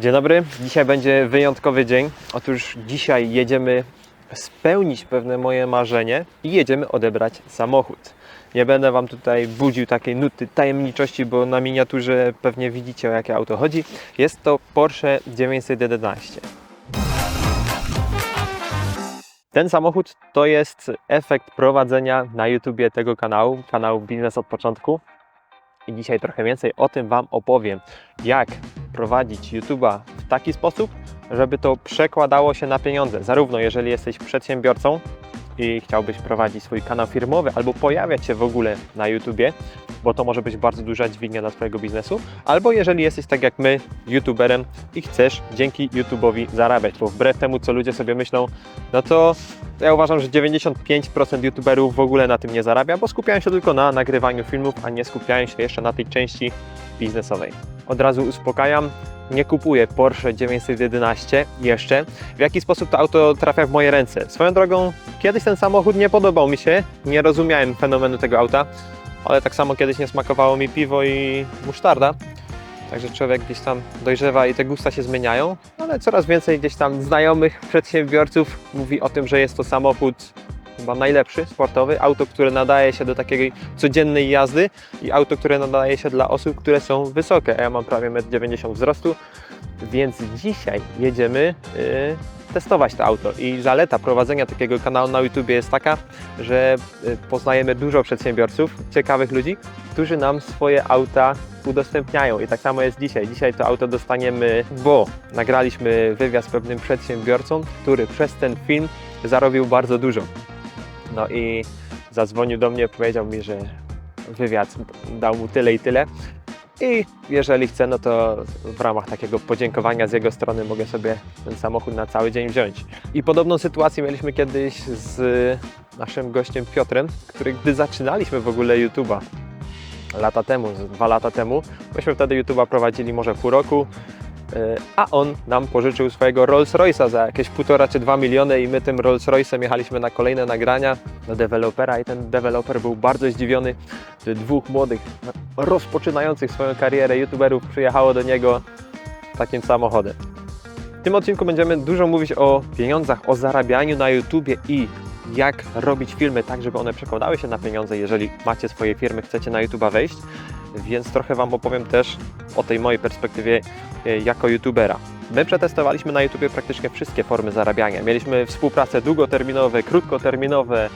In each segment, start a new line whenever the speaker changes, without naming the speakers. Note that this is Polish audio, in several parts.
Dzień dobry, dzisiaj będzie wyjątkowy dzień. Otóż dzisiaj jedziemy spełnić pewne moje marzenie i jedziemy odebrać samochód. Nie będę Wam tutaj budził takiej nuty tajemniczości, bo na miniaturze pewnie widzicie o jakie auto chodzi. Jest to Porsche 911. Ten samochód to jest efekt prowadzenia na YouTubie tego kanału, kanału Biznes od początku. I dzisiaj trochę więcej o tym Wam opowiem, jak prowadzić YouTube'a w taki sposób, żeby to przekładało się na pieniądze. Zarówno jeżeli jesteś przedsiębiorcą i chciałbyś prowadzić swój kanał firmowy albo pojawiać się w ogóle na YouTubie, bo to może być bardzo duża dźwignia dla Twojego biznesu, albo jeżeli jesteś tak jak my, YouTuberem i chcesz dzięki YouTube'owi zarabiać, bo wbrew temu, co ludzie sobie myślą, no to ja uważam, że 95% YouTuberów w ogóle na tym nie zarabia, bo skupiają się tylko na nagrywaniu filmów, a nie skupiają się jeszcze na tej części biznesowej. Od razu uspokajam, nie kupuję Porsche 911 jeszcze. W jaki sposób to auto trafia w moje ręce? Swoją drogą, kiedyś ten samochód nie podobał mi się, nie rozumiałem fenomenu tego auta, ale tak samo kiedyś nie smakowało mi piwo i musztarda. Także człowiek gdzieś tam dojrzewa i te gusta się zmieniają, ale coraz więcej gdzieś tam znajomych przedsiębiorców mówi o tym, że jest to samochód chyba najlepszy, sportowy, auto, które nadaje się do takiej codziennej jazdy i auto, które nadaje się dla osób, które są wysokie. Ja mam prawie 1,90 m wzrostu, więc dzisiaj jedziemy yy, testować to auto. I zaleta prowadzenia takiego kanału na YouTube jest taka, że yy, poznajemy dużo przedsiębiorców, ciekawych ludzi, którzy nam swoje auta udostępniają. I tak samo jest dzisiaj. Dzisiaj to auto dostaniemy, bo nagraliśmy wywiad z pewnym przedsiębiorcą, który przez ten film zarobił bardzo dużo. No i zadzwonił do mnie, powiedział mi, że wywiad dał mu tyle i tyle. I jeżeli chce, no to w ramach takiego podziękowania z jego strony mogę sobie ten samochód na cały dzień wziąć. I podobną sytuację mieliśmy kiedyś z naszym gościem Piotrem, który gdy zaczynaliśmy w ogóle YouTube'a lata temu, dwa lata temu, myśmy wtedy YouTube'a prowadzili może pół roku, a on nam pożyczył swojego Rolls Royce'a za jakieś półtora czy dwa miliony i my tym Rolls Royce'em jechaliśmy na kolejne nagrania do dewelopera i ten deweloper był bardzo zdziwiony, że dwóch młodych, rozpoczynających swoją karierę youtuberów przyjechało do niego takim samochodem. W tym odcinku będziemy dużo mówić o pieniądzach, o zarabianiu na YouTubie i jak robić filmy tak, żeby one przekładały się na pieniądze, jeżeli macie swoje firmy, chcecie na YouTube'a wejść. Więc trochę Wam opowiem też o tej mojej perspektywie e, jako YouTubera. My przetestowaliśmy na YouTubie praktycznie wszystkie formy zarabiania. Mieliśmy współprace długoterminowe, krótkoterminowe, e,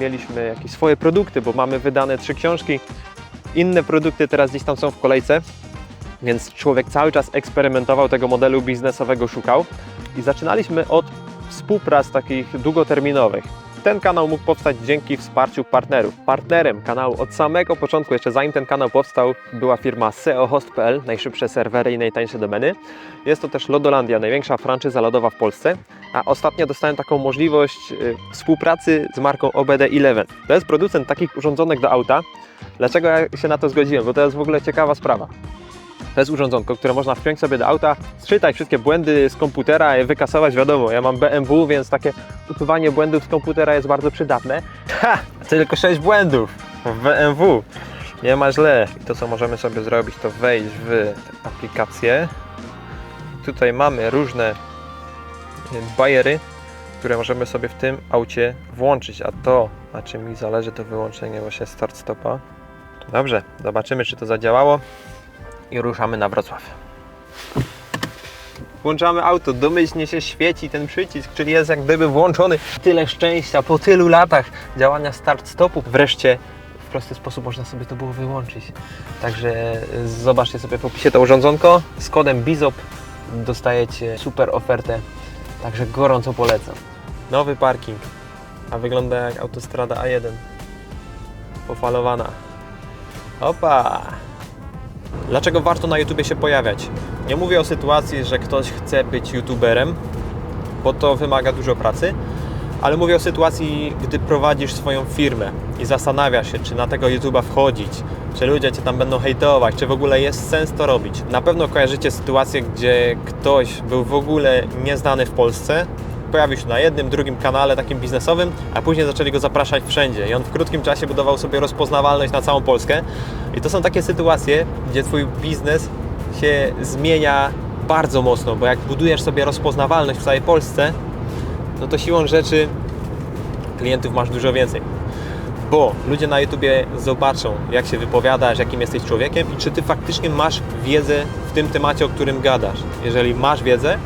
mieliśmy jakieś swoje produkty, bo mamy wydane trzy książki. Inne produkty teraz gdzieś tam są w kolejce, więc człowiek cały czas eksperymentował tego modelu biznesowego, szukał i zaczynaliśmy od współprac takich długoterminowych. Ten kanał mógł powstać dzięki wsparciu partnerów. Partnerem kanału od samego początku, jeszcze zanim ten kanał powstał, była firma seohost.pl, najszybsze serwery i najtańsze domeny. Jest to też Lodolandia, największa franczyza lodowa w Polsce. A ostatnio dostałem taką możliwość y, współpracy z marką OBD11. To jest producent takich urządzonek do auta. Dlaczego ja się na to zgodziłem? Bo to jest w ogóle ciekawa sprawa. To jest urządzonko, które można wpiąć sobie do auta, sczytać wszystkie błędy z komputera i wykasować. Wiadomo, ja mam BMW, więc takie usuwanie błędów z komputera jest bardzo przydatne. Ha! Tylko 6 błędów w BMW. Nie ma źle. I to, co możemy sobie zrobić, to wejść w aplikację. Tutaj mamy różne y, bajery, które możemy sobie w tym aucie włączyć. A to, na czym mi zależy, to wyłączenie właśnie start-stopa. Dobrze, zobaczymy, czy to zadziałało i ruszamy na Wrocław. Włączamy auto, domyślnie się świeci ten przycisk, czyli jest jak gdyby włączony. Tyle szczęścia po tylu latach działania start-stopu. Wreszcie w prosty sposób można sobie to było wyłączyć. Także y, zobaczcie sobie w opisie to urządzonko. Z kodem BIZOP dostajecie super ofertę. Także gorąco polecam. Nowy parking, a wygląda jak autostrada A1. Pofalowana. Opa! Dlaczego warto na YouTube się pojawiać? Nie mówię o sytuacji, że ktoś chce być YouTuberem, bo to wymaga dużo pracy, ale mówię o sytuacji, gdy prowadzisz swoją firmę i zastanawiasz się, czy na tego YouTube'a wchodzić, czy ludzie Cię tam będą hejtować, czy w ogóle jest sens to robić. Na pewno kojarzycie sytuację, gdzie ktoś był w ogóle nieznany w Polsce, pojawił się na jednym, drugim kanale takim biznesowym, a później zaczęli go zapraszać wszędzie i on w krótkim czasie budował sobie rozpoznawalność na całą Polskę. I to są takie sytuacje, gdzie Twój biznes się zmienia bardzo mocno, bo jak budujesz sobie rozpoznawalność w całej Polsce, no to siłą rzeczy klientów masz dużo więcej. Bo ludzie na YouTubie zobaczą, jak się wypowiadasz, jakim jesteś człowiekiem i czy ty faktycznie masz wiedzę w tym temacie, o którym gadasz. Jeżeli masz wiedzę,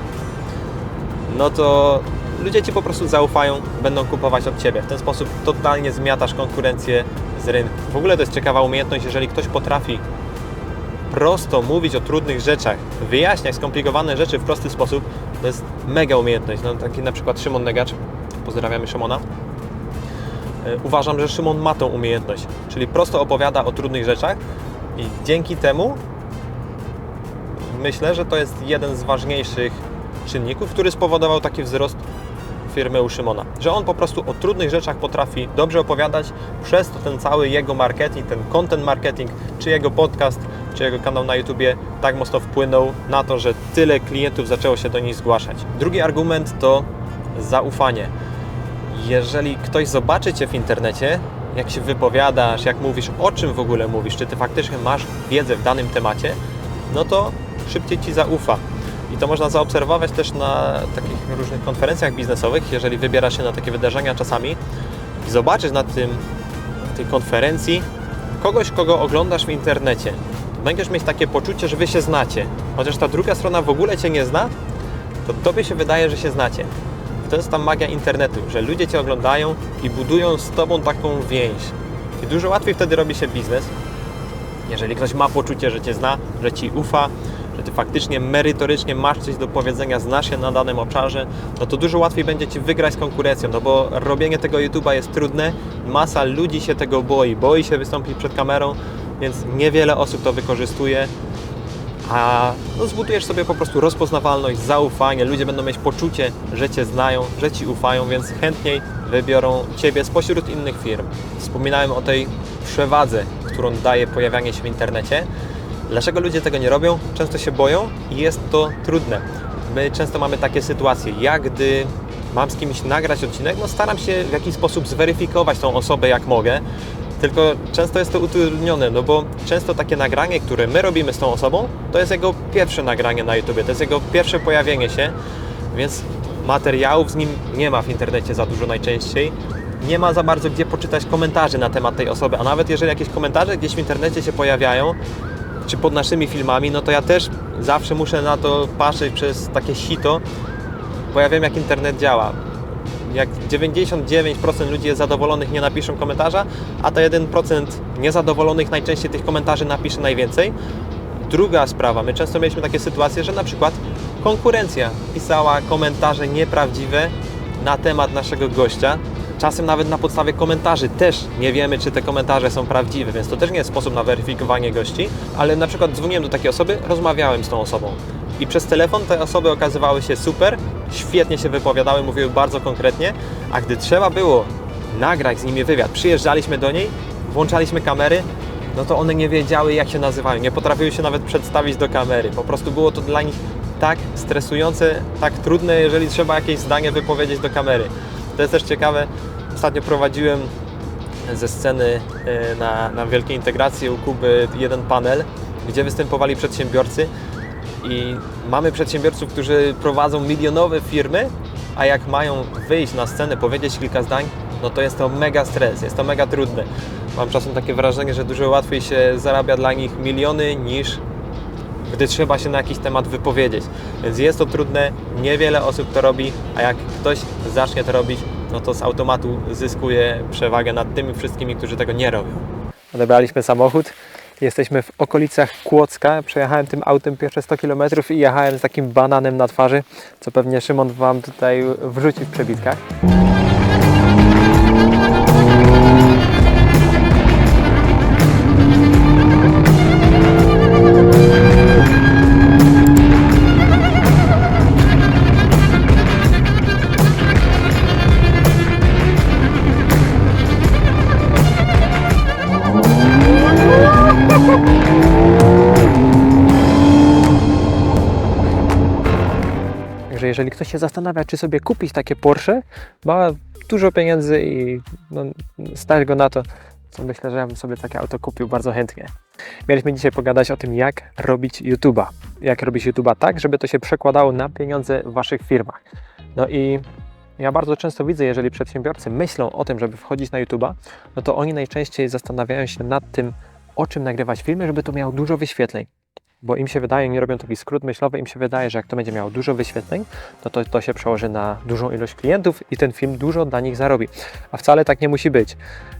no to ludzie ci po prostu zaufają, będą kupować od ciebie. W ten sposób totalnie zmiatasz konkurencję z rynku. W ogóle to jest ciekawa umiejętność, jeżeli ktoś potrafi prosto mówić o trudnych rzeczach, wyjaśniać skomplikowane rzeczy w prosty sposób, to jest mega umiejętność. No, taki na przykład Szymon Negacz, pozdrawiamy Szymona. E, Uważam, że Szymon ma tą umiejętność, czyli prosto opowiada o trudnych rzeczach i dzięki temu myślę, że to jest jeden z ważniejszych czynników, który spowodował taki wzrost firmy u Szymona. Że on po prostu o trudnych rzeczach potrafi dobrze opowiadać, przez to ten cały jego marketing, ten content marketing, czy jego podcast, czy jego kanał na YouTubie tak mocno wpłynął na to, że tyle klientów zaczęło się do nich zgłaszać. Drugi argument to zaufanie. Jeżeli ktoś zobaczy Cię w internecie, jak się wypowiadasz, jak mówisz, o czym w ogóle mówisz, czy Ty faktycznie masz wiedzę w danym temacie, no to szybciej Ci zaufa. I to można zaobserwować też na takich różnych konferencjach biznesowych, jeżeli wybierasz się na takie wydarzenia czasami i zobaczysz na tym, na tej konferencji kogoś, kogo oglądasz w internecie. Będziesz mieć takie poczucie, że Wy się znacie. Chociaż ta druga strona w ogóle Cię nie zna, to Tobie się wydaje, że się znacie. I to jest ta magia internetu, że ludzie Cię oglądają i budują z Tobą taką więź. I dużo łatwiej wtedy robi się biznes, jeżeli ktoś ma poczucie, że Cię zna, że Ci ufa, że Ty faktycznie merytorycznie masz coś do powiedzenia, znasz się na danym obszarze, no to dużo łatwiej będzie Ci wygrać z konkurencją, no bo robienie tego YouTube'a jest trudne, masa ludzi się tego boi, boi się wystąpić przed kamerą, więc niewiele osób to wykorzystuje, a no, zbudujesz sobie po prostu rozpoznawalność, zaufanie, ludzie będą mieć poczucie, że Cię znają, że Ci ufają, więc chętniej wybiorą Ciebie spośród innych firm. Wspominałem o tej przewadze, którą daje pojawianie się w internecie. Dlaczego ludzie tego nie robią? Często się boją i jest to trudne. My często mamy takie sytuacje, jak gdy mam z kimś nagrać odcinek, no staram się w jakiś sposób zweryfikować tą osobę jak mogę, tylko często jest to utrudnione, no bo często takie nagranie, które my robimy z tą osobą, to jest jego pierwsze nagranie na YouTube, to jest jego pierwsze pojawienie się, więc materiałów z nim nie ma w internecie za dużo najczęściej. Nie ma za bardzo gdzie poczytać komentarzy na temat tej osoby, a nawet jeżeli jakieś komentarze gdzieś w internecie się pojawiają, czy pod naszymi filmami, no to ja też zawsze muszę na to patrzeć przez takie sito, bo ja wiem jak internet działa. Jak 99% ludzi jest zadowolonych, nie napiszą komentarza, a te 1% niezadowolonych najczęściej tych komentarzy napisze najwięcej. Druga sprawa, my często mieliśmy takie sytuacje, że na przykład konkurencja pisała komentarze nieprawdziwe na temat naszego gościa. Czasem nawet na podstawie komentarzy też nie wiemy, czy te komentarze są prawdziwe, więc to też nie jest sposób na weryfikowanie gości, ale na przykład dzwoniłem do takiej osoby, rozmawiałem z tą osobą i przez telefon te osoby okazywały się super, świetnie się wypowiadały, mówiły bardzo konkretnie, a gdy trzeba było nagrać z nimi wywiad, przyjeżdżaliśmy do niej, włączaliśmy kamery, no to one nie wiedziały jak się nazywają, nie potrafiły się nawet przedstawić do kamery. Po prostu było to dla nich tak stresujące, tak trudne, jeżeli trzeba jakieś zdanie wypowiedzieć do kamery. To jest też ciekawe, ostatnio prowadziłem ze sceny e, na, na wielkiej integracji u Kuby jeden panel, gdzie występowali przedsiębiorcy i mamy przedsiębiorców, którzy prowadzą milionowe firmy, a jak mają wyjść na scenę, powiedzieć kilka zdań, no to jest to mega stres, jest to mega trudne. Mam czasem takie wrażenie, że dużo łatwiej się zarabia dla nich miliony niż gdy trzeba się na jakiś temat wypowiedzieć. Więc jest to trudne, niewiele osób to robi, a jak ktoś zacznie to robić, no to z automatu zyskuje przewagę nad tymi wszystkimi, którzy tego nie robią. Odebraliśmy samochód. Jesteśmy w okolicach Kłodzka. Przejechałem tym autem pierwsze 100 km i jechałem z takim bananem na twarzy, co pewnie Szymon Wam tutaj wrzuci w przebitkach. Jeżeli ktoś się zastanawia, czy sobie kupić takie Porsche, ma dużo pieniędzy i no, stać go na to, to myślę, że ja bym sobie takie auto kupił bardzo chętnie. Mieliśmy dzisiaj pogadać o tym, jak robić YouTube'a. Jak robić YouTube'a tak, żeby to się przekładało na pieniądze w Waszych firmach. No i ja bardzo często widzę, jeżeli przedsiębiorcy myślą o tym, żeby wchodzić na YouTube'a, no to oni najczęściej zastanawiają się nad tym, o czym nagrywać filmy, żeby to miało dużo wyświetleń. Bo im się wydaje, nie robią taki skrót myślowy, im się wydaje, że jak to będzie miało dużo wyświetleń, no to to się przełoży na dużą ilość klientów i ten film dużo dla nich zarobi. A wcale tak nie musi być.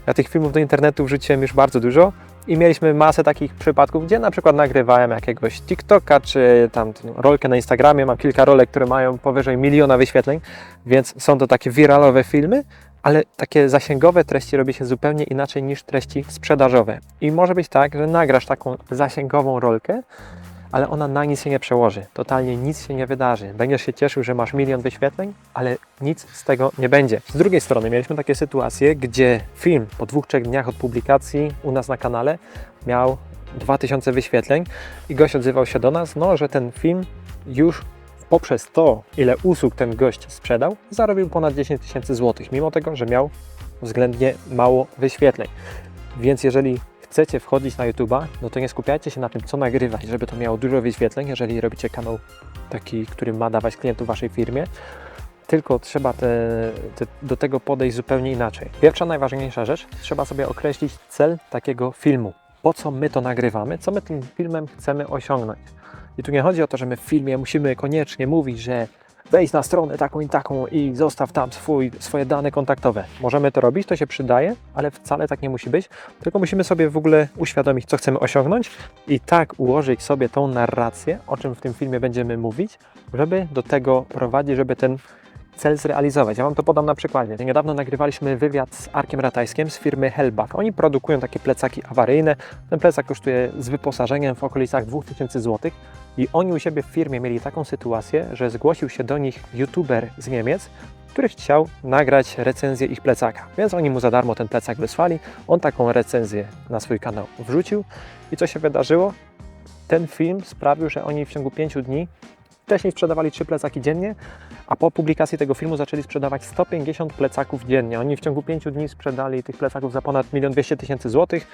Ja tych filmów do internetu wrzuciłem już bardzo dużo i mieliśmy masę takich przypadków, gdzie na przykład nagrywałem jakiegoś TikToka, czy tam rolkę na Instagramie, mam kilka rolek, które mają powyżej miliona wyświetleń, więc są to takie wiralowe filmy, ale takie zasięgowe treści robi się zupełnie inaczej niż treści sprzedażowe. I może być tak, że nagrasz taką zasięgową rolkę, ale ona na nic się nie przełoży. Totalnie nic się nie wydarzy. Będziesz się cieszył, że masz milion wyświetleń, ale nic z tego nie będzie. Z drugiej strony mieliśmy takie sytuacje, gdzie film po dwóch, trzech dniach od publikacji u nas na kanale miał 2000 wyświetleń i gość odzywał się do nas, no, że ten film już poprzez to, ile usług ten gość sprzedał, zarobił ponad 10 tysięcy złotych, mimo tego, że miał względnie mało wyświetleń. Więc jeżeli chcecie wchodzić na YouTube'a, no to nie skupiajcie się na tym, co nagrywać, żeby to miało dużo wyświetleń, jeżeli robicie kanał taki, który ma dawać klientów waszej firmie, tylko trzeba te, te, do tego podejść zupełnie inaczej. Pierwsza, najważniejsza rzecz, trzeba sobie określić cel takiego filmu. Po co my to nagrywamy, co my tym filmem chcemy osiągnąć. I tu nie chodzi o to, że my w filmie musimy koniecznie mówić, że wejdź na stronę taką i taką i zostaw tam swój, swoje dane kontaktowe. Możemy to robić, to się przydaje, ale wcale tak nie musi być, tylko musimy sobie w ogóle uświadomić, co chcemy osiągnąć i tak ułożyć sobie tą narrację, o czym w tym filmie będziemy mówić, żeby do tego prowadzić, żeby ten cel zrealizować. Ja Wam to podam na przykładzie. Niedawno nagrywaliśmy wywiad z Arkiem Ratajskiem z firmy Hellback. Oni produkują takie plecaki awaryjne. Ten plecak kosztuje z wyposażeniem w okolicach 2000 zł. I oni u siebie w firmie mieli taką sytuację, że zgłosił się do nich youtuber z Niemiec, który chciał nagrać recenzję ich plecaka. Więc oni mu za darmo ten plecak wysłali. On taką recenzję na swój kanał wrzucił. I co się wydarzyło? Ten film sprawił, że oni w ciągu 5 dni Wcześniej sprzedawali 3 plecaki dziennie, a po publikacji tego filmu zaczęli sprzedawać 150 plecaków dziennie. Oni w ciągu 5 dni sprzedali tych plecaków za ponad 1 200 tysięcy złotych.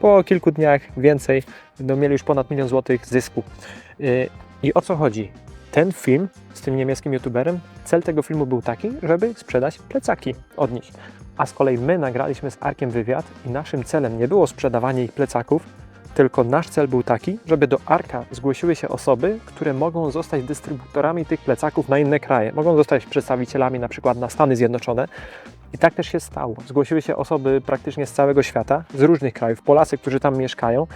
Po kilku dniach więcej no, mieli już ponad milion złotych zysku. Yy, I o co chodzi? Ten film z tym niemieckim youtuberem, cel tego filmu był taki, żeby sprzedać plecaki od nich. A z kolei my nagraliśmy z Arkiem wywiad i naszym celem nie było sprzedawanie ich plecaków, tylko nasz cel był taki, żeby do Arka zgłosiły się osoby, które mogą zostać dystrybutorami tych plecaków na inne kraje. Mogą zostać przedstawicielami na przykład na Stany Zjednoczone. I tak też się stało. Zgłosiły się osoby praktycznie z całego świata, z różnych krajów, Polacy, którzy tam mieszkają.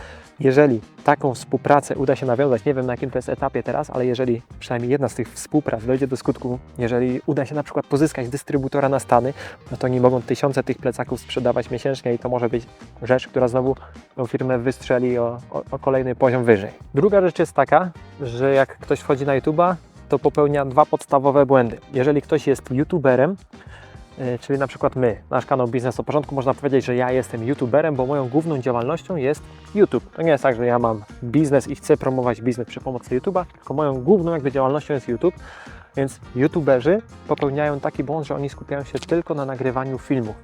Jeżeli taką współpracę uda się nawiązać, nie wiem na jakim to jest etapie teraz, ale jeżeli przynajmniej jedna z tych współprac dojdzie do skutku, jeżeli uda się na przykład pozyskać dystrybutora na Stany, no to oni mogą tysiące tych plecaków sprzedawać miesięcznie i to może być rzecz, która znowu tą firmę wystrzeli o, o, o kolejny poziom wyżej. Druga rzecz jest taka, że jak ktoś wchodzi na YouTube'a, to popełnia dwa podstawowe błędy. Jeżeli ktoś jest YouTuberem, czyli na przykład my, nasz kanał Biznes o Porządku, można powiedzieć, że ja jestem YouTuberem, bo moją główną działalnością jest YouTube. To nie jest tak, że ja mam biznes i chcę promować biznes przy pomocy YouTube'a, tylko moją główną jakby działalnością jest YouTube. Więc YouTuberzy popełniają taki błąd, że oni skupiają się tylko na nagrywaniu filmów.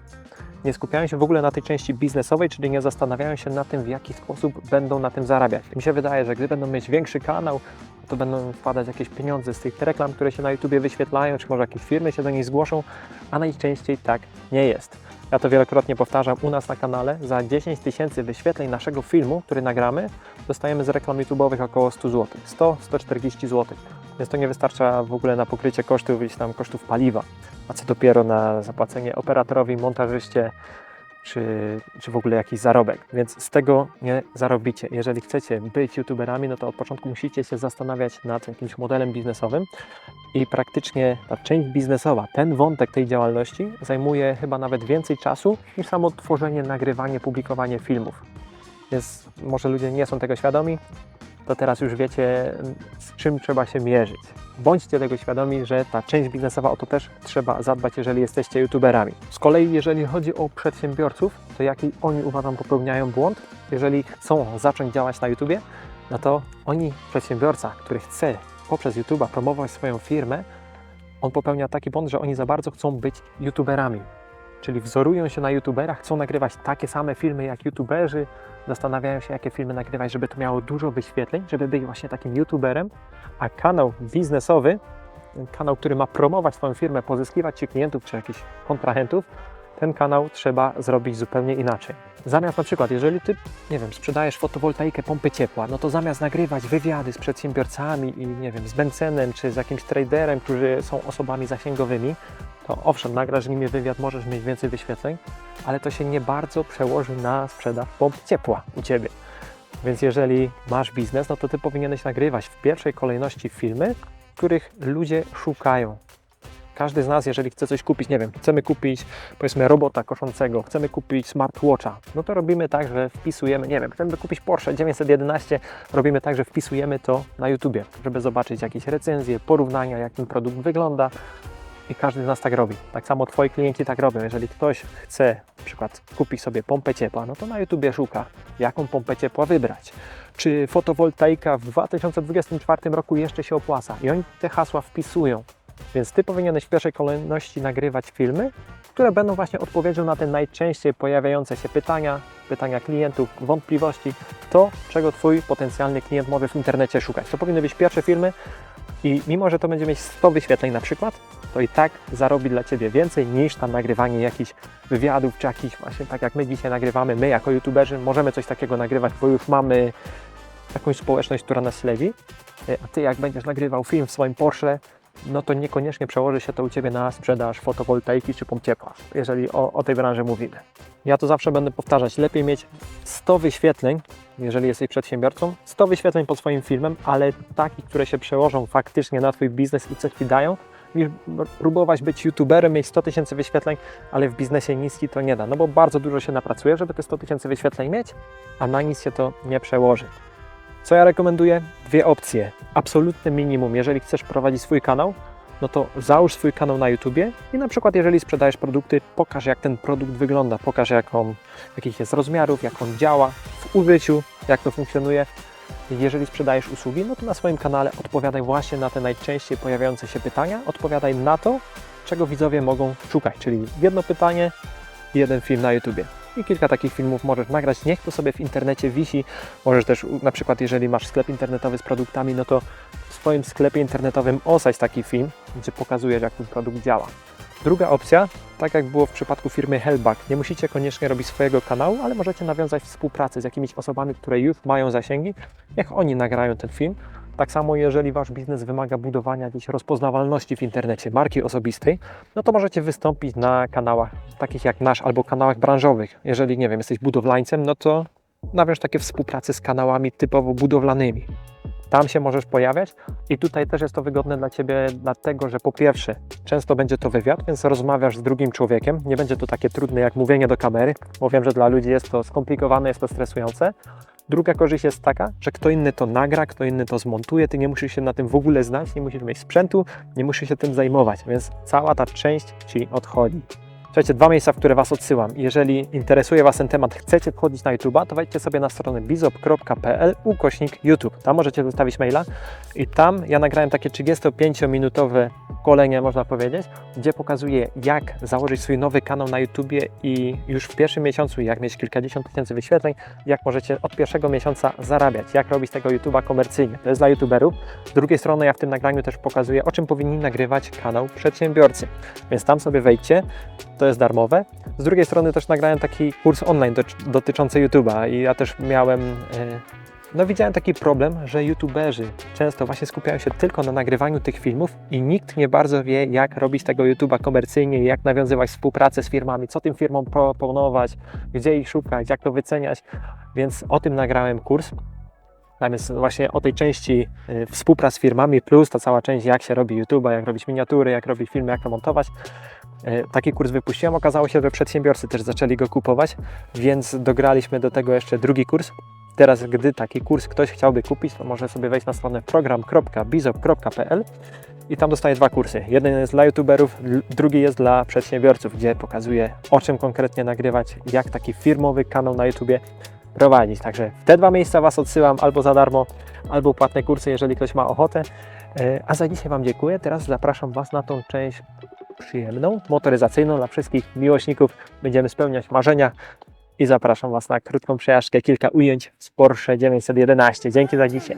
Nie skupiają się w ogóle na tej części biznesowej, czyli nie zastanawiają się na tym, w jaki sposób będą na tym zarabiać. Mi się wydaje, że gdy będą mieć większy kanał, to będą wpadać jakieś pieniądze z tych reklam, które się na YouTubie wyświetlają, czy może jakieś firmy się do niej zgłoszą, a najczęściej tak nie jest. Ja to wielokrotnie powtarzam u nas na kanale. Za 10 tysięcy wyświetleń naszego filmu, który nagramy, dostajemy z reklam YouTube'owych około 100 zł. 100-140 zł. Więc to nie wystarcza w ogóle na pokrycie kosztów, tam kosztów paliwa. A co dopiero na zapłacenie operatorowi, montażyście, czy, czy w ogóle jakiś zarobek. Więc z tego nie zarobicie. Jeżeli chcecie być youtuberami, no to od początku musicie się zastanawiać nad jakimś modelem biznesowym i praktycznie ta część biznesowa, ten wątek tej działalności zajmuje chyba nawet więcej czasu niż samo tworzenie, nagrywanie, publikowanie filmów. Więc może ludzie nie są tego świadomi, to teraz już wiecie, z czym trzeba się mierzyć. Bądźcie tego świadomi, że ta część biznesowa o to też trzeba zadbać, jeżeli jesteście youtuberami. Z kolei, jeżeli chodzi o przedsiębiorców, to jaki oni uważam popełniają błąd, jeżeli chcą zacząć działać na YouTubie, no to oni, przedsiębiorca, który chce poprzez YouTube'a promować swoją firmę, on popełnia taki błąd, że oni za bardzo chcą być youtuberami. czyli wzorują się na youtuberach, chcą nagrywać takie same filmy jak youtuberzy, zastanawiają się, jakie filmy nagrywać, żeby to miało dużo wyświetleń, żeby być właśnie takim youtuberem, a kanał biznesowy, kanał, który ma promować swoją firmę, pozyskiwać ci klientów czy jakichś kontrahentów, ten kanał trzeba zrobić zupełnie inaczej. Zamiast na przykład, jeżeli ty, nie wiem, sprzedajesz fotowoltaikę, pompy ciepła, no to zamiast nagrywać wywiady z przedsiębiorcami i nie wiem, z Bencenem czy z jakimś traderem, którzy są osobami zasięgowymi, to owszem, nagrasz nimi wywiad, możesz mieć więcej wyświetleń, ale to się nie bardzo przełoży na sprzedaż pomp ciepła u ciebie. Więc jeżeli masz biznes, no to ty powinieneś nagrywać w pierwszej kolejności filmy, których ludzie szukają. Każdy z nas, jeżeli chce coś kupić, nie wiem, chcemy kupić powiedzmy robota koszącego, chcemy kupić smartwatcha, no to robimy tak, że wpisujemy, nie wiem, chcemy kupić Porsche 911, robimy tak, że wpisujemy to na YouTubie, żeby zobaczyć jakieś recenzje, porównania, jak ten produkt wygląda i każdy z nas tak robi. Tak samo Twoi klienci tak robią. Jeżeli ktoś chce na przykład kupić sobie pompę ciepła, no to na YouTubie szuka, jaką pompę ciepła wybrać. Czy fotowoltaika w 2024 roku jeszcze się opłaca? I oni te hasła wpisują. Więc Ty powinieneś w pierwszej kolejności nagrywać filmy, które będą właśnie odpowiedzią na te najczęściej pojawiające się pytania, pytania klientów, wątpliwości, to, czego Twój potencjalny klient może w internecie szukać. To powinny być pierwsze filmy i mimo, że to będzie mieć 100 wyświetleń na przykład, to i tak zarobi dla Ciebie więcej niż tam nagrywanie jakichś wywiadów, czy jakichś właśnie tak jak my dzisiaj nagrywamy, my jako youtuberzy możemy coś takiego nagrywać, bo już mamy jakąś społeczność, która nas śledzi, a Ty jak będziesz nagrywał film w swoim Porsche, no to niekoniecznie przełoży się to u Ciebie na sprzedaż fotowoltaiki czy pomp ciepła, jeżeli o, o tej branży mówimy. Ja to zawsze będę powtarzać, lepiej mieć 100 wyświetleń, jeżeli jesteś przedsiębiorcą, 100 wyświetleń pod swoim filmem, ale takich, które się przełożą faktycznie na Twój biznes i coś Ci dają, niż próbować być youtuberem, mieć 100 tysięcy wyświetleń, ale w biznesie niski to nie da, no bo bardzo dużo się napracuje, żeby te 100 tysięcy wyświetleń mieć, a na nic się to nie przełoży. Co ja rekomenduję? Dwie opcje. Absolutne minimum, jeżeli chcesz prowadzić swój kanał, no to załóż swój kanał na YouTubie i na przykład jeżeli sprzedajesz produkty, pokaż jak ten produkt wygląda, pokaż jak on, jakich jest rozmiarów, jak on działa w użyciu, jak to funkcjonuje. Jeżeli sprzedajesz usługi, no to na swoim kanale odpowiadaj właśnie na te najczęściej pojawiające się pytania, odpowiadaj na to, czego widzowie mogą szukać, czyli jedno pytanie, jeden film na YouTubie i kilka takich filmów możesz nagrać. Niech to sobie w internecie wisi. Możesz też, na przykład, jeżeli masz sklep internetowy z produktami, no to w swoim sklepie internetowym osać taki film, gdzie pokazujesz, jak ten produkt działa. Druga opcja, tak jak było w przypadku firmy Hellback, nie musicie koniecznie robić swojego kanału, ale możecie nawiązać współpracę z jakimiś osobami, które już mają zasięgi. Niech oni nagrają ten film. Tak samo, jeżeli Wasz biznes wymaga budowania jakiejś rozpoznawalności w internecie, marki osobistej, no to możecie wystąpić na kanałach takich jak nasz albo kanałach branżowych. Jeżeli, nie wiem, jesteś budowlańcem, no to nawiąż takie współpracy z kanałami typowo budowlanymi. Tam się możesz pojawiać i tutaj też jest to wygodne dla Ciebie, dlatego że po pierwsze, często będzie to wywiad, więc rozmawiasz z drugim człowiekiem. Nie będzie to takie trudne jak mówienie do kamery, bo wiem, że dla ludzi jest to skomplikowane, jest to stresujące. Druga korzyść jest taka, że kto inny to nagra, kto inny to zmontuje, ty nie musisz się na tym w ogóle znać, nie musisz mieć sprzętu, nie musisz się tym zajmować, więc cała ta część ci odchodzi. Słuchajcie, dwa miejsca, w które Was odsyłam. Jeżeli interesuje Was ten temat, chcecie wchodzić na YouTube'a, to wejdźcie sobie na stronę bizop.pl ukośnik YouTube. Tam możecie zostawić maila i tam ja nagrałem takie 35-minutowe szkolenie, można powiedzieć, gdzie pokazuję, jak założyć swój nowy kanał na YouTubie i już w pierwszym miesiącu, jak mieć kilkadziesiąt tysięcy wyświetleń, jak możecie od pierwszego miesiąca zarabiać, jak robić tego YouTube'a komercyjnie. To jest dla YouTuberów. Z drugiej strony ja w tym nagraniu też pokazuję, o czym powinni nagrywać kanał przedsiębiorcy. Więc tam sobie wejdźcie, to jest darmowe. Z drugiej strony też nagrałem taki kurs online dotyczący YouTube'a i ja też miałem... Yy, no widziałem taki problem, że youtuberzy często właśnie skupiają się tylko na nagrywaniu tych filmów i nikt nie bardzo wie, jak robić tego YouTube'a komercyjnie, jak nawiązywać współpracę z firmami, co tym firmom proponować, gdzie ich szukać, jak to wyceniać, więc o tym nagrałem kurs. Tam jest właśnie o tej części y, współprac z firmami, plus ta cała część, jak się robi YouTube'a, jak robić miniatury, jak robić filmy, jak to montować. Y, taki kurs wypuściłem. Okazało się, że przedsiębiorcy też zaczęli go kupować, więc dograliśmy do tego jeszcze drugi kurs, Teraz, gdy taki kurs ktoś chciałby kupić, to może sobie wejść na stronę program.bizop.pl i tam dostaje dwa kursy. Jeden jest dla youtuberów, drugi jest dla przedsiębiorców, gdzie pokazuje o czym konkretnie nagrywać, jak taki firmowy kanał na YouTubie prowadzić. Także w te dwa miejsca Was odsyłam albo za darmo, albo płatne kursy, jeżeli ktoś ma ochotę. E, a za dzisiaj Wam dziękuję. Teraz zapraszam Was na tą część przyjemną, motoryzacyjną dla wszystkich miłośników. Będziemy spełniać marzenia i zapraszam Was na krótką przejażdżkę, kilka ujęć z Porsche 911. Dzięki za dzisiaj.